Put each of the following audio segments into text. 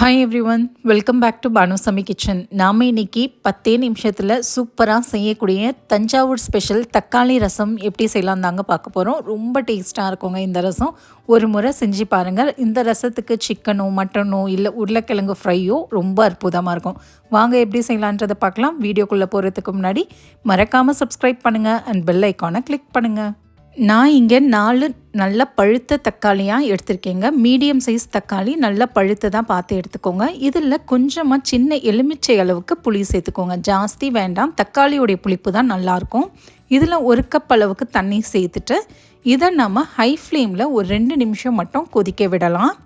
Hi everyone welcome back to Banusamy kitchen நாம் இன்னைக்கு பத்தே நிமிஷத்தில் சூப்பராக செய்யக்கூடிய தஞ்சாவூர் ஸ்பெஷல் தக்காளி ரசம் எப்படி செய்யலாம் தாங்க பார்க்க போகிறோம் ரொம்ப டேஸ்ட்டாக இருக்குங்க இந்த ரசம். ஒரு முறை செஞ்சு பாருங்கள் இந்த ரசத்துக்கு சிக்கனோ மட்டனோ இல்லை உருளைக்கிழங்கு ஃப்ரையோ ரொம்ப அற்புதமாக இருக்கும். வாங்க எப்படி செய்யலான்றதை பார்க்கலாம். வீடியோக்குள்ளே போகிறதுக்கு முன்னாடி மறக்காமல் சப்ஸ்கிரைப் பண்ணுங்கள் அண்ட் பெல் ஐக்கானை கிளிக் பண்ணுங்கள் நான் இங்கே நாலு நல்ல பழுத்த தக்காளியாக எடுத்திருக்கேங்க. மீடியம் சைஸ் தக்காளி நல்ல பழுத்ததாக பார்த்து எடுத்துக்கோங்க. இதில் கொஞ்சமாக சின்ன எலுமிச்சை அளவுக்கு புளி சேர்த்துக்கோங்க. ஜாஸ்தி வேண்டாம். தக்காளியோடைய புளிப்பு தான் நல்லாயிருக்கும். இதில் ஒரு கப் அளவுக்கு தண்ணி சேர்த்துட்டு இதை நம்ம ஹை ஃப்ளேமில் ஒரு ரெண்டு நிமிஷம் மட்டும் கொதிக்க விடலாம்.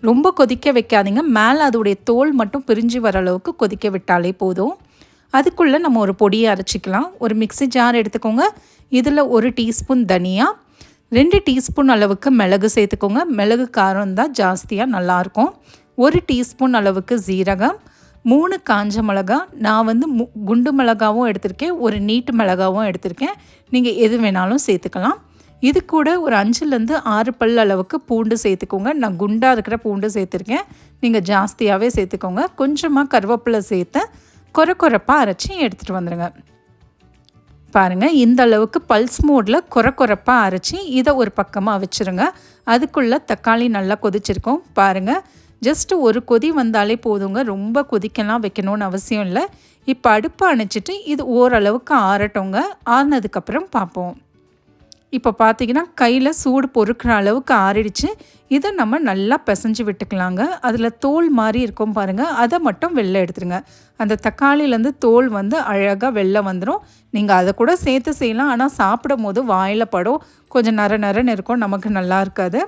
ரொம்ப கொதிக்க வைக்காதீங்க. மேலே அதோடைய தோல் மட்டும் பிரிஞ்சு வர அளவுக்கு கொதிக்க விட்டாலே போதும். அதுக்குள்ளே நம்ம ஒரு பொடியை அரைச்சிக்கலாம். ஒரு மிக்சி ஜார் எடுத்துக்கோங்க. இதில் ஒரு டீஸ்பூன் தனியாக ரெண்டு டீஸ்பூன் அளவுக்கு மிளகு சேர்த்துக்கோங்க. மிளகு காரம் தான் ஜாஸ்தியாக நல்லாயிருக்கும். ஒரு டீஸ்பூன் அளவுக்கு ஜீரகம் மூணு காஞ்ச மிளகா. நான் வந்து மு குண்டு மிளகாவும் எடுத்திருக்கேன். ஒரு நீட்டு மிளகாவும் எடுத்திருக்கேன். நீங்கள் எது வேணாலும் சேர்த்துக்கலாம். இது கூட ஒரு அஞ்சுலேருந்து ஆறு பல் அளவுக்கு பூண்டு சேர்த்துக்கோங்க. நான் குண்டாக இருக்கிற பூண்டு சேர்த்துருக்கேன். நீங்கள் ஜாஸ்தியாகவே சேர்த்துக்கோங்க. கொஞ்சமாக கருவேப்பிலை சேர்த்து கொர கொரப்பாக அரைச்சி எடுத்துகிட்டு வந்துடுங்க பாருங்கள் இந்த அளவுக்கு பல்ஸ் மோடில் குறை குறைப்பாக அரைச்சி இதை ஒரு பக்கமாக வச்சுருங்க. அதுக்குள்ளே தக்காளி நல்லா கொதிச்சிருக்கோம். பாருங்கள் ஜஸ்ட்டு ஒரு கொதி வந்தாலே போதுங்க. ரொம்ப கொதிக்கலாம் வைக்கணும்னு அவசியம் இல்லை. இப்போ அடுப்பை அணைச்சிட்டு இது ஓரளவுக்கு ஆறட்டோங்க. ஆறினதுக்கப்புறம் பார்ப்போம். இப்போ பார்த்தீங்கன்னா கையில் சூடு பொறுக்கிற அளவுக்கு ஆறிடுச்சு. இதை நம்ம நல்லா பிசைஞ்சு விட்டுக்கலாங்க. அதில் தோல் மாதிரி இருக்கும் பாருங்கள் அதை மட்டும் வெளில எடுத்துருங்க அந்த தக்காளியிலேருந்து தோல் வந்து அழகாக வெளில வந்துடும் நீங்கள் அதை கூட சேர்த்து செய்யலாம். ஆனால் சாப்பிடும் போது வாயில் படம். கொஞ்சம் நர நரன்னு இருக்கும். நமக்கு நல்லா இருக்காது.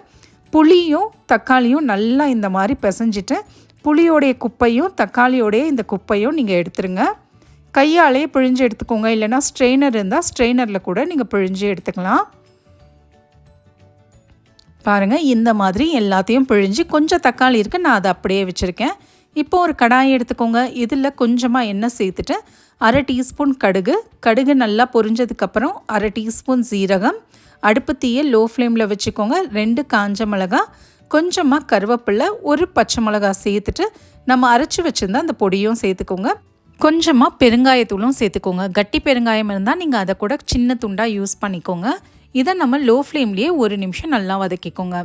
புளியும் தக்காளியும் நல்லா இந்த மாதிரி பிசைஞ்சிட்டு புளியோடைய குப்பையும் தக்காளியோடைய இந்த குப்பையும் நீங்கள் எடுத்துருங்க கையாலேயே பிழிஞ்சு எடுத்துக்கோங்க. இல்லைனா ஸ்ட்ரெயினர் இருந்தால் ஸ்ட்ரெயினரில் கூட நீங்கள் பிழிஞ்சு எடுத்துக்கலாம். பாருங்கள் இந்த மாதிரி எல்லாத்தையும் பிழிஞ்சு கொஞ்சம் தக்காளி இருக்குது நான் அதை அப்படியே வச்சுருக்கேன். இப்போ ஒரு கடாயை எடுத்துக்கோங்க. இதில் கொஞ்சமாக எண்ணெய் சேர்த்துட்டு அரை டீஸ்பூன் கடுகு. கடுகு நல்லா பொரிஞ்சதுக்கப்புறம் அரை டீஸ்பூன் சீரகம். அடுப்பு தீயை லோ ஃப்ளேமில் வச்சுக்கோங்க. ரெண்டு காஞ்ச மிளகா கொஞ்சமாக கருவேப்பில்லை ஒரு பச்சை மிளகா சேர்த்துட்டு நம்ம அரைச்சி வச்சுருந்தா அந்த பொடியும் சேர்த்துக்கோங்க. கொஞ்சமாக பெருங்காயத்தூளும் சேர்த்துக்கோங்க. கட்டி பெருங்காயம் இருந்தால் நீங்கள் அதை கூட சின்ன துண்டாக யூஸ் பண்ணிக்கோங்க. இதை நம்ம லோ ஃப்ளேம்லேயே ஒரு நிமிஷம் நல்லா வதக்கிக்கோங்க.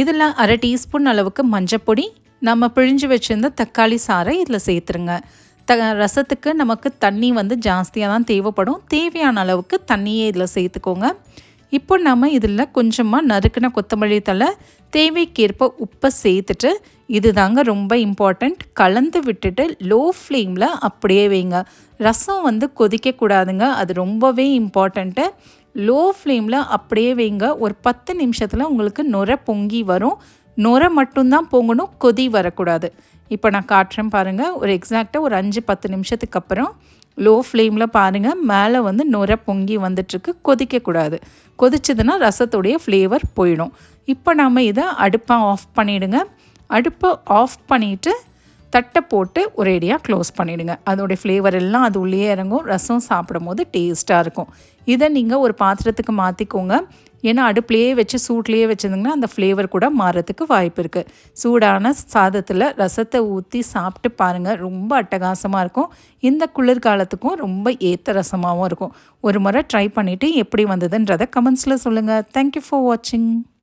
இதில் அரை டீஸ்பூன் அளவுக்கு மஞ்சப்பொடி நம்ம பிழிஞ்சு வச்சுருந்த தக்காளி சாறை இதில் சேர்த்துருங்க. த ரசத்துக்கு நமக்கு தண்ணி வந்து ஜாஸ்தியாக தான் தேவைப்படும். தேவையான அளவுக்கு தண்ணியே இதில் சேர்த்துக்கோங்க. இப்போ நம்ம இதில் கொஞ்சமாக நறுக்கின கொத்தமல்லி தலை தேவைக்கேற்ப உப்பை சேர்த்துட்டு இது தாங்க ரொம்ப இம்பார்ட்டண்ட் கலந்து விட்டுட்டு லோ ஃப்ளேமில் அப்படியே வைங்க. ரசம் வந்து கொதிக்கக்கூடாதுங்க. அது ரொம்பவே இம்பார்ட்டண்ட்டு லோ ஃப்ளேமில் அப்படியே வைங்க. ஒரு பத்து நிமிஷத்தில் உங்களுக்கு நுரை பொங்கி வரும். நுரை மட்டும்தான் பொங்கணும் கொதி வரக்கூடாது. இப்போ நான் காட்டுறேன் பாருங்கள் ஒரு எக்ஸாக்டாக ஒரு அஞ்சு பத்து நிமிஷத்துக்கு அப்புறம் லோ ஃப்ளேமில் பாருங்கள் மேலே வந்து நுரை பொங்கி வந்துட்டுருக்கு. கொதிக்கக்கூடாது. கொதிச்சதுன்னா ரசத்துடைய ஃப்ளேவர் போயிடும். இப்போ நாம் இதை அடுப்பை ஆஃப் பண்ணிவிடுங்க அடுப்பை ஆஃப் பண்ணிவிட்டு தட்டை போட்டு ஒரேடியாக க்ளோஸ் பண்ணிவிடுங்க அதோடைய ஃப்ளேவர் எல்லாம் அது உள்ளே இறங்கும். ரசம் சாப்பிடும் போது டேஸ்ட்டாக இருக்கும். இதை நீங்கள் ஒரு பாத்திரத்துக்கு மாற்றிக்கோங்க ஏன்னா அடுப்புலேயே வச்சு சூட்லேயே வச்சுருந்தீங்கன்னா அந்த ஃப்ளேவர் கூட மாறத்துக்கு வாய்ப்பு இருக்குது சூடான சாதத்தில் ரசத்தை ஊற்றி சாப்பிட்டு பாருங்கள் ரொம்ப அட்டகாசமாக இருக்கும். இந்த குளிர்காலத்துக்கும் ரொம்ப ஏற்ற ரசமாகவும் இருக்கும். ஒரு முறை ட்ரை பண்ணிவிட்டு எப்படி வந்ததுன்றதை கமெண்ட்ஸில் சொல்லுங்கள் தேங்க்யூ ஃபார் வாட்சிங்